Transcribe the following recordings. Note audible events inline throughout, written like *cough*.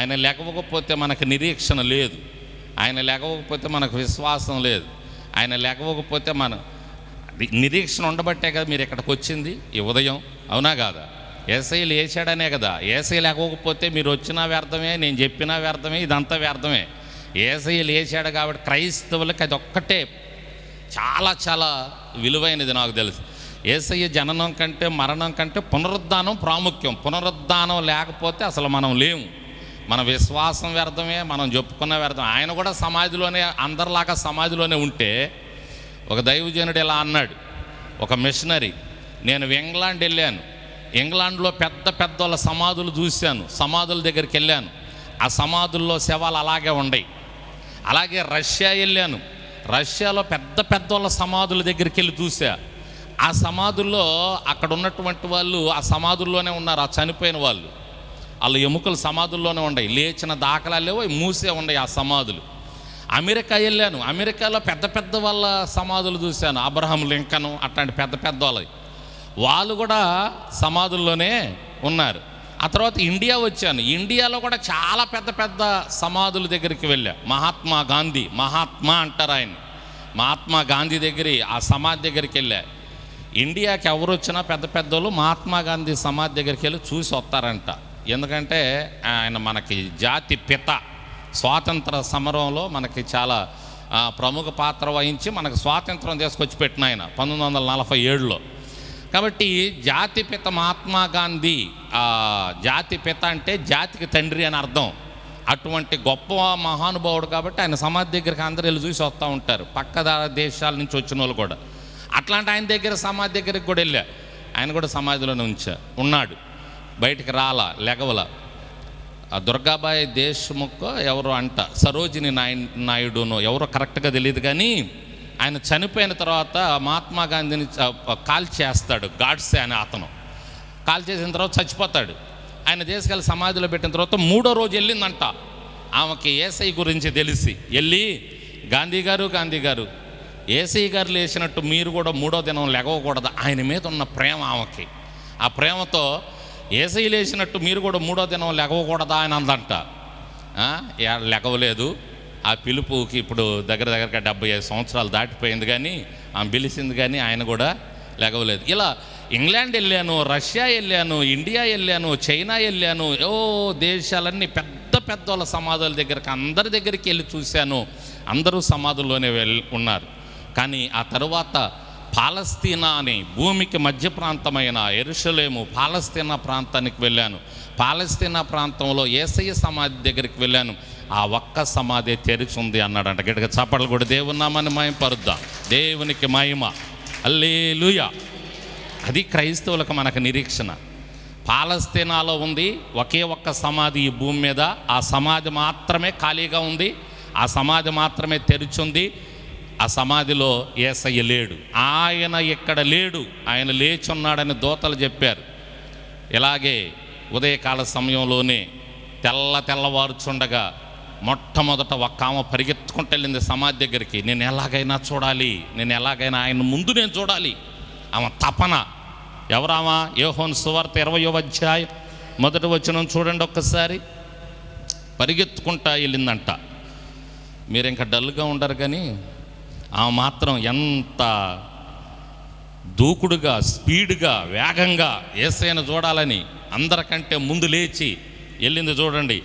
ఆయన లేకపోకపోతే మనకు నిరీక్షణ లేదు. ఆయన లేకపోకపోతే మనకు విశ్వాసం లేదు. ఆయన లేకపోకపోతే మన నిరీక్షణ ఉండబట్టే కదా మీరు ఇక్కడికి వచ్చింది? ఈ ఉదయం. అవునా కాదా? ఏసై లేచాడనే కదా. ఏసై లేకపోతే మీరు వచ్చినా వ్యర్థమే నేను చెప్పినా వ్యర్థమే ఇదంతా వ్యర్థమే. ఏసై లేచాడు కాబట్టి క్రైస్తవులకి అది ఒక్కటే. చాలా చాలా విలువైనది నాకు తెలుసు. ఏసయ్య జననం కంటే మరణం కంటే పునరుద్ధానం ప్రాముఖ్యం. పునరుద్ధానం లేకపోతే అసలు మనం లేము. మన విశ్వాసం వ్యర్థమే మనం చెప్పుకున్న వ్యర్థం. ఆయన కూడా సమాధిలోనే అందరిలాగా సమాధిలోనే ఉంటే ఒక దైవజనుడు ఇలా అన్నాడు. ఒక మిషనరీ నేను ఇంగ్లాండ్ వెళ్ళాను. ఇంగ్లాండ్లో పెద్ద పెద్ద వాళ్ళ సమాధులు చూశాను. సమాధుల దగ్గరికి వెళ్ళాను. ఆ సమాధుల్లో శవాలు అలాగే ఉన్నాయి అలాగే రష్యా వెళ్ళాను. రష్యాలో పెద్ద పెద్ద వాళ్ళ సమాధుల దగ్గరికి వెళ్ళి చూసా ఆ సమాధుల్లో అక్కడ ఉన్నటువంటి వాళ్ళు ఆ సమాధుల్లోనే ఉన్నారు. ఆ చనిపోయిన వాళ్ళు. వాళ్ళ ఎముకలు సమాధుల్లోనే ఉన్నాయి లేచిన దాఖలాలు లేవు మూసే ఉన్నాయి ఆ సమాధులు. అమెరికా వెళ్ళాను. అమెరికాలో పెద్ద పెద్ద వాళ్ళ సమాధులు చూశాను. అబ్రహం లింకన్ అట్లాంటి పెద్ద పెద్ద వాళ్ళవి. వాళ్ళు కూడా సమాధుల్లోనే ఉన్నారు. ఆ తర్వాత ఇండియా వచ్చాను. ఇండియాలో కూడా చాలా పెద్ద పెద్ద సమాధుల దగ్గరికి వెళ్ళా. మహాత్మా గాంధీ మహాత్మా అంటారు ఆయన. మహాత్మా గాంధీ దగ్గర ఆ సమాధి దగ్గరికి వెళ్ళా. ఇండియాకి ఎవరు వచ్చినా పెద్ద పెద్దోళ్ళు మహాత్మా గాంధీ సమాధి దగ్గరికి వెళ్ళి చూసి వస్తారంట. ఎందుకంటే ఆయన మనకి జాతి పిత. స్వాతంత్ర సమరంలో మనకి చాలా ప్రముఖ పాత్ర వహించి మనకు స్వాతంత్రం తీసుకొచ్చి పెట్టిన ఆయన పంతొమ్మిది వందల నలభై ఏడులో. కాబట్టి జాతిపిత మహాత్మా గాంధీ జాతిపిత అంటే జాతికి తండ్రి అని అర్థం. అటువంటి గొప్ప మహానుభావుడు కాబట్టి ఆయన సమాధి దగ్గరికి అందరూ వెళ్ళి చూసి వస్తూ ఉంటారు. పక్క దేశాల నుంచి వచ్చిన వాళ్ళు కూడా. అట్లాంటి ఆయన దగ్గర సమాధి దగ్గరికి కూడా వెళ్ళా. ఆయన కూడా సమాధిలోనే ఉంచా ఉన్నాడు. బయటికి రాలా లెగవల. ఆ దుర్గాబాయి దేశ్ముఖ్ ఎవరో అంట సరోజిని నాయ నాయుడును ఎవరో కరెక్ట్గా తెలియదు కానీ ఆయన చనిపోయిన తర్వాత మహాత్మా గాంధీని కాల్ చేస్తాడు గాడ్సే అనే అతను. కాల్ చేసిన తర్వాత చచ్చిపోతాడు. ఆయన తీసుకెళ్ళి సమాధిలో పెట్టిన తర్వాత మూడో రోజు వెళ్ళిందంట. ఆమెకి ఏసఐ గురించి తెలిసి వెళ్ళి గాంధీ గారు గాంధీ గారు ఏసీ గారు లేచినట్టు మీరు కూడా మూడో దినం లెగవకూడదు. ఆయన మీద ఉన్న ప్రేమ ఆమెకి. ఆ ప్రేమతో ఏసై లేచినట్టు మీరు కూడా మూడో దినం లెగవకూడదా అని అందంట. లెగవలేదు ఆ పిలుపుకి ఇప్పుడు దగ్గర దగ్గరగా డెబ్బై ఐదు సంవత్సరాలు దాటిపోయింది కానీ ఆమె పిలిచింది కానీ ఆయన కూడా లెగవలేదు ఇలా ఇంగ్లాండ్ వెళ్ళాను రష్యా వెళ్ళాను ఇండియా వెళ్ళాను చైనా వెళ్ళాను ఓ దేశాలన్నీ పెద్ద పెద్ద వాళ్ళ సమాధుల దగ్గరికి అందరి దగ్గరికి వెళ్ళి చూశాను. అందరూ సమాధుల్లోనే వెళ్ళి ఉన్నారు. కానీ ఆ తరువాత పాలస్తీనా అని భూమికి మధ్య ప్రాంతమైన ఎరుషలేము పాలస్తీనా ప్రాంతానికి వెళ్ళాను. పాలస్తీనా ప్రాంతంలో ఏసయ్య సమాధి దగ్గరికి వెళ్ళాను. ఆ ఒక్క సమాధి తెరిచి ఉంది అన్నాడంట. గిడక చప్పట్లు కూడా దేవున్నామని మయం పరుద్దాం దేవునికి మహిమ. అల్లేలుయా అది క్రైస్తవులకు మనకు నిరీక్షణ. పాలస్తీనాలో ఉంది ఒకే ఒక్క సమాధి ఈ భూమి మీద. ఆ సమాధి మాత్రమే ఖాళీగా ఉంది. ఆ సమాధి మాత్రమే తెరిచుంది. ఆ సమాధిలో ఏసయ్య లేడు. ఆయన ఇక్కడ లేడు ఆయన లేచున్నాడని దోతలు చెప్పారు. ఇలాగే ఉదయకాల సమయంలోనే తెల్ల తెల్లవారుచుండగా మొట్టమొదట ఒక్క ఆమె పరిగెత్తుకుంటూ వెళ్ళింది సమాధి దగ్గరికి. నేను ఎలాగైనా చూడాలి నేను ఎలాగైనా ఆయన ముందు నేను చూడాలి. ఆమె తపన. ఎవరామా యోహోన్ సువార్త ఇరవయో అధ్యాయం మొదటి వచ్చిన చూడండి ఒక్కసారి. పరిగెత్తుకుంటా వెళ్ళిందంట. మీరు ఇంకా డల్గా ఉండరు కానీ ఆమె మాత్రం ఎంత దూకుడుగా స్పీడ్గా వేగంగా ఏసైన చూడాలని అందరికంటే ముందు లేచి వెళ్ళింది చూడండి.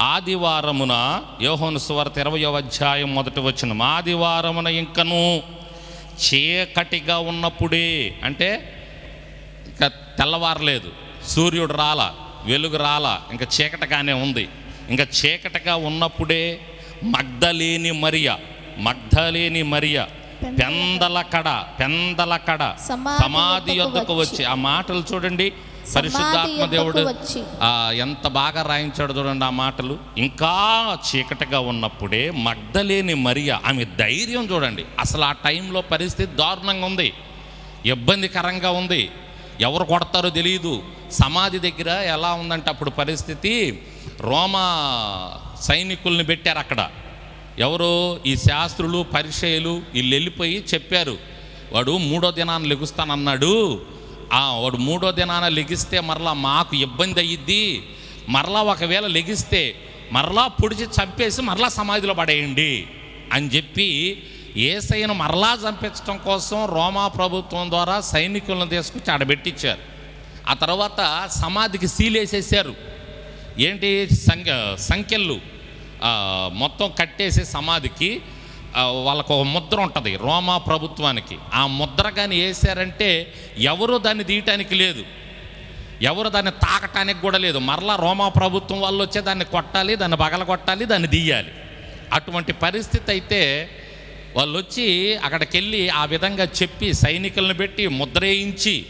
ఆదివారమున యోహోను సువార్త ఇరవయో అధ్యాయం మొదటి వచ్చిన ఆదివారమున ఇంకను చీకటిగా ఉన్నప్పుడే అంటే ఇంకా తెల్లవారలేదు సూర్యుడు రాల వెలుగు రాల ఇంకా చీకటిగానే ఉంది. ఇంకా చీకటిగా ఉన్నప్పుడే మగ్ధలేని మరియ మగ్ధలేని మరియ పెందల కడ పెందల కడ. సమాధి యొద్దకు వచ్చి. ఆ మాటలు చూడండి. పరిశుద్ధాత్మ దేవుడు ఎంత బాగా రాయించాడు చూడండి ఆ మాటలు. ఇంకా చీకటిగా ఉన్నప్పుడే మగ్ధలేని మరియ ఆమె ధైర్యం చూడండి. అసలు ఆ టైంలో పరిస్థితి దారుణంగా ఉంది. ఇబ్బందికరంగా ఉంది. ఎవరు కొడతారో తెలియదు సమాధి దగ్గర ఎలా ఉందంటే అప్పుడు పరిస్థితి రోమా సైనికుల్ని పెట్టారు అక్కడ. ఎవరో ఈ శాస్త్రులు పరిచయలు వీళ్ళు వెళ్ళిపోయి చెప్పారు వాడు మూడో దినాన్ని లెగుస్తానన్నాడు. వాడు మూడో దినాన లెగిస్తే మరలా మాకు ఇబ్బంది అయ్యిద్ది మరలా ఒకవేళ లెగిస్తే మరలా పొడిచి చంపేసి మరలా సమాధిలో పడేయండి. అని చెప్పి ఏసైను మరలా చంపించడం కోసం రోమా ప్రభుత్వం ద్వారా సైనికులను తీసుకొచ్చి ఆడబెట్టించారు. ఆ తర్వాత సమాధికి సీలేసేసారు ఏంటి సంఖ్య సంఖ్యలు? మొత్తం కట్టేసే సమాధికి వాళ్ళకు ఒక ముద్ర ఉంటుంది రోమా ప్రభుత్వానికి. ఆ ముద్ర కానీ వేసారంటే ఎవరు దాన్ని తీయటానికి లేదు. ఎవరు దాన్ని తాకటానికి కూడా లేదు. మరలా రోమా ప్రభుత్వం వాళ్ళు వచ్చే దాన్ని కొట్టాలి దాన్ని బగల కొట్టాలి దాన్ని తీయాలి. అటువంటి పరిస్థితి అయితే వాళ్ళు వచ్చి అక్కడికి వెళ్ళి ఆ విధంగా చెప్పి సైనికులను పెట్టి ముద్ర వేయించి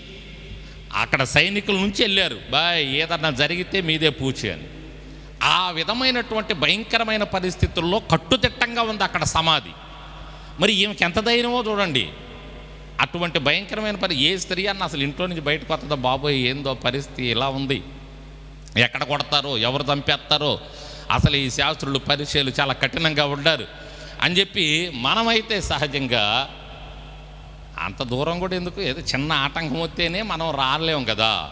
అక్కడ సైనికుల నుంచి వెళ్ళారు. బాయ్ ఏదన్నా జరిగితే మీదే పూచి అని. ఆ విధమైనటువంటి భయంకరమైన పరిస్థితుల్లో కట్టుదిట్టంగా ఉంది అక్కడ సమాధి. మరి ఈమెకి ఎంత ధైర్యమో చూడండి. అటువంటి భయంకరమైన పరి ఏ స్త్రీ అన్న అసలు ఇంట్లో నుంచి బయటకు వస్తుందో? బాబోయ్ ఏందో పరిస్థితి ఇలా ఉంది. ఎక్కడ కొడతారో ఎవరు చంపేస్తారో అసలు ఈ శాస్త్రులు పరీక్షలు చాలా కఠినంగా ఉండారు అని చెప్పి మనమైతే సహజంగా అంత దూరం కూడా ఎందుకు? ఏదో చిన్న ఆటంకం వస్తేనే మనం రాలేం కదా.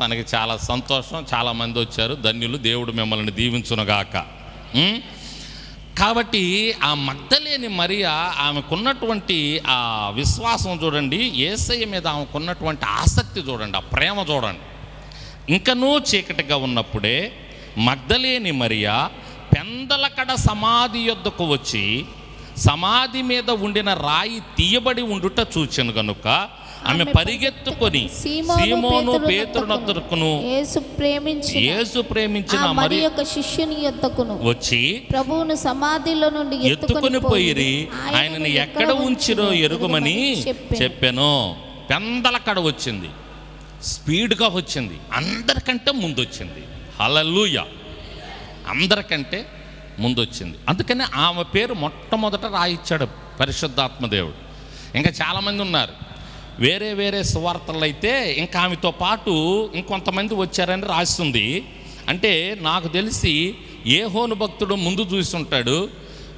తనకి చాలా సంతోషం చాలా మంది వచ్చారు. ధన్యులు దేవుడు మిమ్మల్ని దీవించునుగాక. కాబట్టి ఆ మగ్ధలేని మరియా ఆమెకున్నటువంటి ఆ విశ్వాసం చూడండి ఏసయ్య మీద ఆమెకున్నటువంటి ఆసక్తి చూడండి ఆ ప్రేమ చూడండి. ఇంకనూ చీకటిగా ఉన్నప్పుడే మగ్ధలేని మరియా పెందలకడ సమాధి యొద్దకు వచ్చి సమాధి మీద ఉండిన రాయి తీయబడి ఉండుట చూచాను కనుక ఆమె పరిగెత్తుకొని సీమోను పేతురునొద్దకును యేసు ప్రేమించి యేసు ప్రేమించిన మరి యొక్క శిష్యుని యొద్దకును వచ్చి ప్రభువును సమాధిలో నుండి ఎత్తుకొని పోయిరి ఆయనని ఎక్కడ ఉంచిరో ఎరుగుమని చెప్పాను. పెందలకడ వచ్చింది. స్పీడ్గా వచ్చింది. అందరికంటే ముందు వచ్చింది హలలుయ అందరికంటే ముందు వచ్చింది అందుకని ఆమె పేరు మొట్టమొదట రాయిచ్చాడు పరిశుద్ధాత్మ దేవుడు. ఇంకా చాలామంది ఉన్నారు. వేరే వేరే సువార్తలు అయితే ఇంకా ఆమెతో పాటు ఇంకొంతమంది వచ్చారని రాస్తుంది. అంటే నాకు తెలిసి ఏ హోను భక్తుడు ముందు చూస్తుంటాడు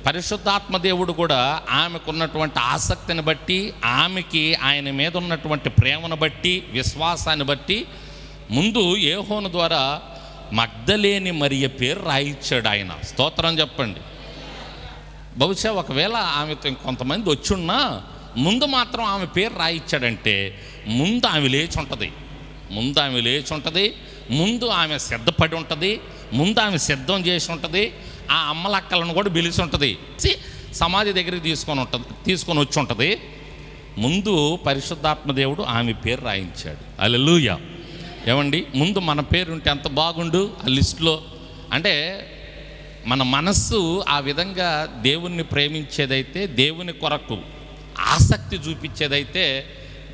పరిశుద్ధాత్మ దేవుడు కూడా ఆమెకున్నటువంటి ఆసక్తిని బట్టి ఆమెకి ఆయన మీద ఉన్నటువంటి ప్రేమను బట్టి విశ్వాసాన్ని బట్టి ముందు ఏహోను ద్వారా మగ్ధలేని మరియ పేరు రాయించాడు ఆయన. స్తోత్రం చెప్పండి. బహుశా ఒకవేళ ఆమెతో ఇంకొంతమంది వచ్చున్నా ముందు మాత్రం ఆమె పేరు రాయిచ్చాడంటే ముందు ఆమె లేచి ఉంటుంది ముందు ఆమె లేచి ఉంటుంది ముందు ఆమె సిద్ధపడి ఉంటుంది ముందు ఆమె సిద్ధం చేసి ఉంటుంది ఆ అమ్మలక్కలను కూడా పిలిచి ఉంటుంది. సమాధి దగ్గరికి తీసుకొని ఉంటుంది తీసుకొని వచ్చి ఉంటుంది. ముందు పరిశుద్ధాత్మ దేవుడు ఆమె పేరు రాయించాడు. అల్లెలూయ ఏమండి? ముందు మన పేరు ఉంటే ఎంత బాగుండు ఆ లిస్టులో. అంటే మన మనస్సు ఆ విధంగా దేవుణ్ణి ప్రేమించేదైతే దేవుని కొరకు. ఆసక్తి చూపించేదైతే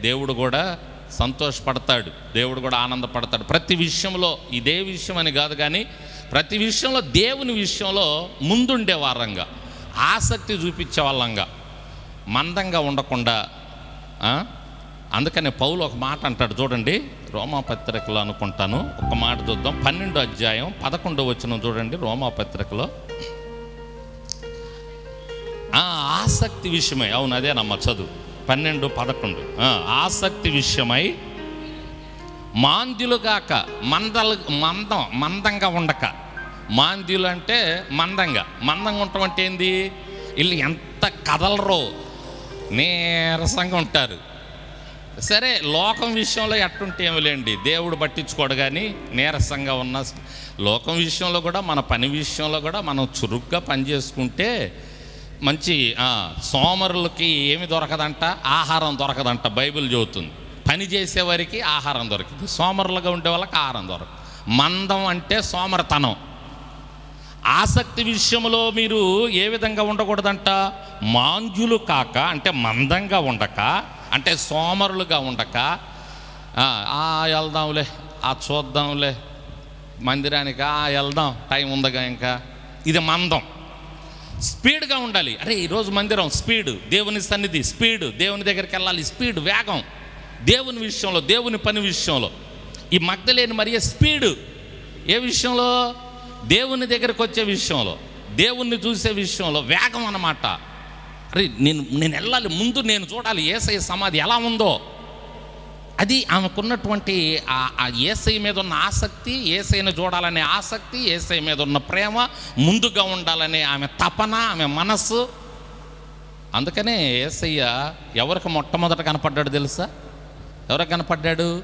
దేవుడు కూడా సంతోషపడతాడు దేవుడు కూడా ఆనందపడతాడు. ప్రతి విషయంలో ఇదే విషయం అని కాదు కానీ ప్రతి విషయంలో దేవుని విషయంలో ముందుండే వారంగా ఆసక్తి చూపించే వాళ్ళంగా మందంగా ఉండకుండా అందుకనే పౌలు ఒక మాట అంటాడు చూడండి రోమా పత్రికలో అనుకుంటాను ఒక మాట చూద్దాం పన్నెండో అధ్యాయం పదకొండో వచ్చిన చూడండి రోమా పత్రికలో ఆసక్తి విషయమై అవును అదే నమ్మ చదువు. పన్నెండు పదకొండు. ఆసక్తి విషయమై మాంద్యులుగాక మందలు మందం మందంగా ఉండక. మాంద్యులు అంటే మందంగా. మందంగా ఉండటం అంటే ఏంది? వీళ్ళు ఎంత కదలరో నీరసంగా ఉంటారు. సరే లోకం విషయంలో ఎట్టుంటే ఏమిలేండి దేవుడు పట్టించుకోడు కానీ నీరసంగా ఉన్న లోకం విషయంలో కూడా మన పని విషయంలో కూడా మనం చురుగ్గా పని చేసుకుంటే మంచి సోమరులకి ఏమి దొరకదంట? ఆహారం దొరకదంట బైబిల్ చెబుతుంది. పని చేసేవారికి ఆహారం దొరికింది. సోమరులుగా ఉండే వాళ్ళకి ఆహారం దొరకదు. మందం అంటే సోమరతనం. ఆసక్తి విషయంలో మీరు ఏ విధంగా ఉండకూడదంట? మాంజులు కాక అంటే మందంగా ఉండక అంటే సోమరులుగా ఉండక ఆ వెళ్దాంలే ఆ చూద్దాంలే మందిరానికి ఆ వెళ్దాం టైం ఉందిగా ఇంకా. ఇది మందం. స్పీడ్గా ఉండాలి. అరే ఈరోజు మందిరం స్పీడ్ దేవుని సన్నిధి స్పీడ్ దేవుని దగ్గరికి వెళ్ళాలి స్పీడ్ వేగం. దేవుని విషయంలో దేవుని పని విషయంలో. ఈ మగ్ధలేని మరియ స్పీడు. ఏ విషయంలో? దేవుని దగ్గరకు వచ్చే విషయంలో దేవుణ్ణి చూసే విషయంలో వేగం అన్నమాట. అరే నేను నేను వెళ్ళాలి ముందు నేను చూడాలి ఏసఐ సమాధి ఎలా ఉందో. అది ఆమెకున్నటువంటి ఆ ఏసై మీద ఉన్న ఆసక్తి ఏసైని చూడాలనే ఆసక్తి ఏసై మీద ఉన్న ప్రేమ ముందుగా ఉండాలనే ఆమె తపన ఆమె మనస్సు. అందుకనే ఏసయ్య ఎవరికి మొట్టమొదట కనపడ్డాడు తెలుసా? ఎవరికి కనపడ్డాడు?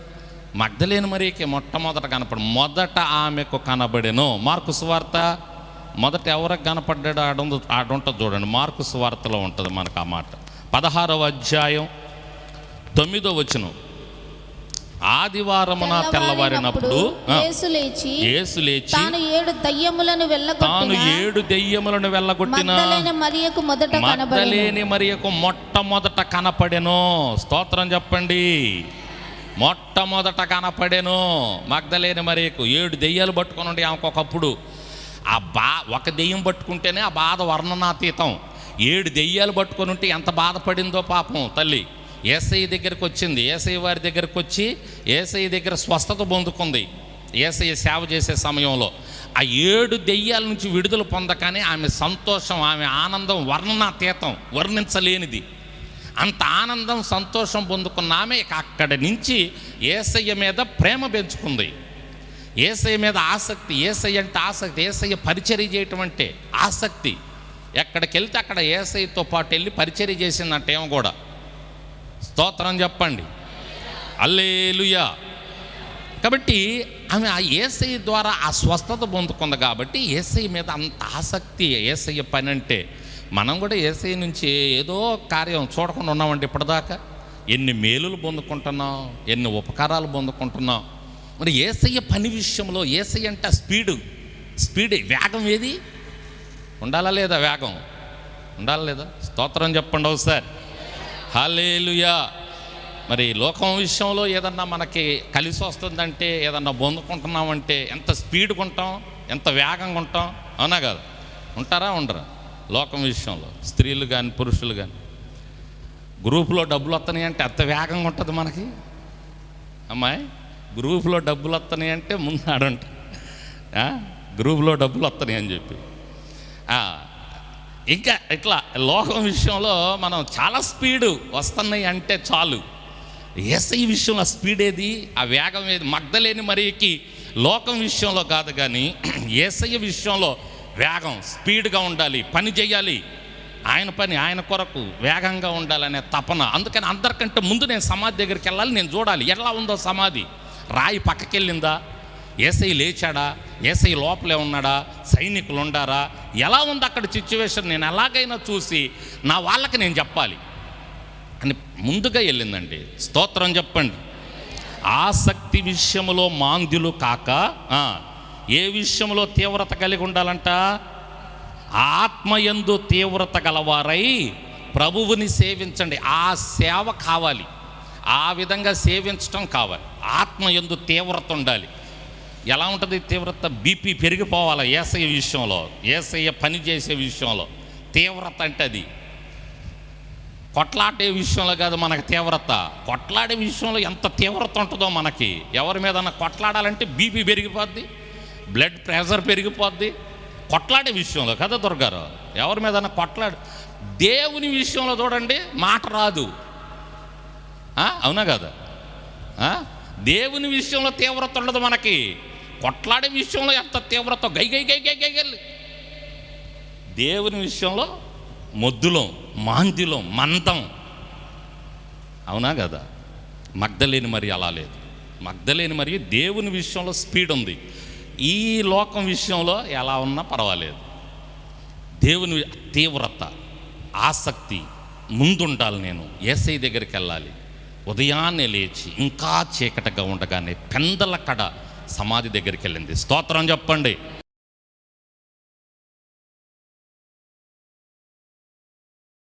మగ్ధలేని మరీకి మొట్టమొదట కనపడు మొదట ఆమెకు కనబడెను. మార్కు సువార్త మొదట ఎవరికి కనపడ్డాడు? ఆడుంది ఆడుంటుంది చూడండి. మార్కు సువార్తలో ఉంటుంది మనకు ఆ మాట. పదహారవ అధ్యాయం తొమ్మిదో వచ్చినాం ఆదివారమున తెల్లవారినప్పుడు యేసు లేచి యేసు లేచి తాను ఏడు దయ్యములను తాను వెళ్ళగొట్టిన ఏడు దెయ్యములను వెళ్ళగొట్టిన మగ్ధలైన మరియకు మొదట కనబడెను. మగ్ధలేని మరియకు మొట్టమొదట కనపడెను. స్తోత్రం చెప్పండి. మొట్టమొదట కనపడెను మగ్ధలేని మరియకు. ఏడు దెయ్యాలు పట్టుకొని ఉండే ఆమెకు ఒకప్పుడు. ఆ బా ఒక దెయ్యం పట్టుకుంటేనే ఆ బాధ వర్ణనాతీతం. ఏడు దెయ్యాలు పట్టుకొని ఉంటే ఎంత బాధపడిందో పాపం తల్లి. ఏసఐ దగ్గరికి వచ్చింది. ఏసఐ వారి దగ్గరికి వచ్చి ఏసఐ దగ్గర స్వస్థత పొందుకుంది. ఏసఐ సేవ చేసే సమయంలో ఆ ఏడు దెయ్యాల నుంచి విడుదల పొందకనే ఆమె సంతోషం ఆమె ఆనందం వర్ణనాతీతం వర్ణించలేనిది. అంత ఆనందం సంతోషం పొందుకున్న ఆమె ఇక అక్కడి నుంచి ఏసయ్య మీద ప్రేమ పెంచుకుంది. ఏసయ్య మీద ఆసక్తి ఏసయ్య అంటే ఆసక్తి ఏసయ్య పరిచర్య చేయటం అంటే ఆసక్తి. ఎక్కడికి వెళ్తే అక్కడ ఏసయ్యతో పాటు వెళ్ళి పరిచర్య చేసిందంటే ఏమో కూడా. స్తోత్రం చెప్పండి. అల్లేలుయా. కాబట్టి ఆమె ఆ ఏసై ద్వారా ఆ స్వస్థత పొందుకుంది కాబట్టి ఏసై మీద అంత ఆసక్తి ఏసయ్య పని అంటే మనం కూడా ఏసై నుంచి ఏదో కార్యం చూడకుండా ఉన్నామండి ఇప్పటిదాకా. ఎన్ని మేలులు పొందుకుంటున్నాం ఎన్ని ఉపకారాలు పొందుకుంటున్నాం. మరి ఏసయ్య పని విషయంలో ఏసై అంటే స్పీడు స్పీడ్ వేగం ఏది? ఉండాలా లేదా వేగం? ఉండాలా లేదా? స్తోత్రం చెప్పండి ఒకసారి. హాలేలుయా మరి లోకం విషయంలో ఏదన్నా మనకి కలిసి వస్తుందంటే ఏదన్నా పొందుకుంటున్నామంటే ఎంత స్పీడ్గా ఉంటాం ఎంత వేగంగా ఉంటాం అవునా కాదు? ఉంటారా ఉండరా? లోకం విషయంలో స్త్రీలు కానీ పురుషులు కానీ గ్రూపులో డబ్బులు వస్తున్నాయి అంటే అంత వేగంగా ఉంటుంది మనకి? అమ్మాయి గ్రూపులో డబ్బులు వస్తున్నాయి అంటే ముందాడంట గ్రూపులో డబ్బులు వస్తున్నాయి అని చెప్పి. ఇంకా ఇట్లా లోకం విషయంలో మనం చాలా స్పీడు వస్తున్నాయి అంటే చాలు. ఏసై విషయంలో స్పీడ్ ఏది? ఆ వేగం ఏది? మగ్ధలేని మరీకి లోకం విషయంలో కాదు కానీ *clears throat* ఏసఐ విషయంలో వేగం స్పీడ్గా ఉండాలి పని చేయాలి. ఆయన పని ఆయన కొరకు వేగంగా ఉండాలనే తపన. అందుకని అందరికంటే ముందు నేను సమాధి దగ్గరికి వెళ్ళాలి నేను చూడాలి. ఎలా ఉందో సమాధి? రాయి పక్కకెళ్ళిందా? ఏసై లేచాడా? ఏసై లోపలే ఉన్నాడా? సైనికులు ఉండారా? ఎలా ఉంది అక్కడ సిచ్యువేషన్ నేను ఎలాగైనా చూసి నా వాళ్ళకి నేను చెప్పాలి. ముందుగా వెళ్ళిందండి. స్తోత్రం చెప్పండి. ఆసక్తి విషయంలో మాంద్యులు కాక ఏ విషయంలో తీవ్రత కలిగి ఉండాలంట? ఆత్మయందు తీవ్రత గలవారై ప్రభువుని సేవించండి. ఆ సేవ కావాలి. ఆ విధంగా సేవించటం కావాలి. ఆత్మయందు తీవ్రత ఉండాలి. ఎలా ఉంటుంది తీవ్రత? బీపీ పెరిగిపోవాలి ఏసయ్య విషయంలో? ఏసయ్య పనిచేసే విషయంలో. తీవ్రత అంటే అది. కొట్లాడే విషయంలో కాదు మనకు తీవ్రత. కొట్లాడే విషయంలో ఎంత తీవ్రత ఉంటుందో మనకి. ఎవరి మీద కొట్లాడాలంటే బీపీ పెరిగిపోద్ది బ్లడ్ ప్రెషర్ పెరిగిపోద్ది. కొట్లాడే విషయంలో కదా దొరగారు ఎవరి మీద కొట్లాడు దేవుని విషయంలో చూడండి మాట రాదు. అవునా కదా? దేవుని విషయంలో తీవ్రత ఉండదు మనకి. కొట్లాడే విషయంలో ఎంత తీవ్రత? గై గై గై గై గై గై. దేవుని విషయంలో మొద్దులం మాంద్యులం మందం. అవునా కదా? మగ్ధలేని మరి అలా లేదు. మగ్ధలేని మరి దేవుని విషయంలో స్పీడ్ ఉంది. ఈ లోకం విషయంలో ఎలా ఉన్నా పర్వాలేదు. దేవుని తీవ్రత ఆసక్తి ముందుండాలి నేను. ఏసై దగ్గరికి వెళ్ళాలి. ఉదయాన్నే లేచి ఇంకా చీకటిగా ఉండగానే పెందల కడ సమాధి దగ్గరికి వెళ్ళింది. స్తోత్రం చెప్పండి.